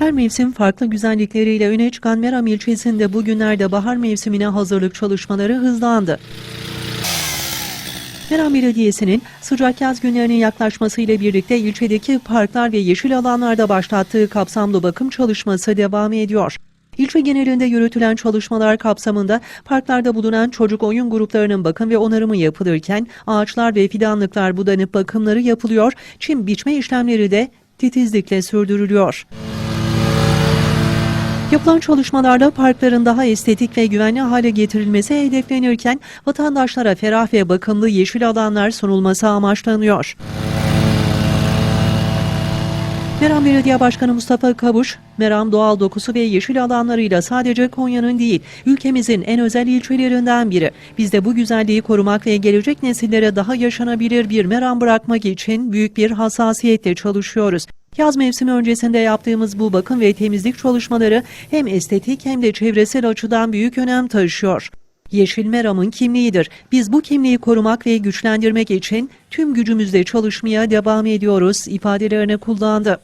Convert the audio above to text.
Her mevsim farklı güzellikleriyle öne çıkan Meram ilçesinde bugünlerde bahar mevsimine hazırlık çalışmaları hızlandı. Meram Belediyesi'nin sıcak yaz günlerinin yaklaşmasıyla birlikte ilçedeki parklar ve yeşil alanlarda başlattığı kapsamlı bakım çalışması devam ediyor. İlçe genelinde yürütülen çalışmalar kapsamında parklarda bulunan çocuk oyun gruplarının bakım ve onarımı yapılırken ağaçlar ve fidanlıklar budanıp bakımları yapılıyor, çim biçme işlemleri de titizlikle sürdürülüyor. Yapılan çalışmalarda parkların daha estetik ve güvenli hale getirilmesi hedeflenirken vatandaşlara ferah ve bakımlı yeşil alanlar sunulması amaçlanıyor. Meram Belediye Başkanı Mustafa Kavuş, Meram doğal dokusu ve yeşil alanlarıyla sadece Konya'nın değil, ülkemizin en özel ilçelerinden biri. Biz de bu güzelliği korumak ve gelecek nesillere daha yaşanabilir bir Meram bırakmak için büyük bir hassasiyetle çalışıyoruz. Yaz mevsimi öncesinde yaptığımız bu bakım ve temizlik çalışmaları hem estetik hem de çevresel açıdan büyük önem taşıyor. Yeşil Meram'ın kimliğidir. Biz bu kimliği korumak ve güçlendirmek için tüm gücümüzle çalışmaya devam ediyoruz ifadelerini kullandı.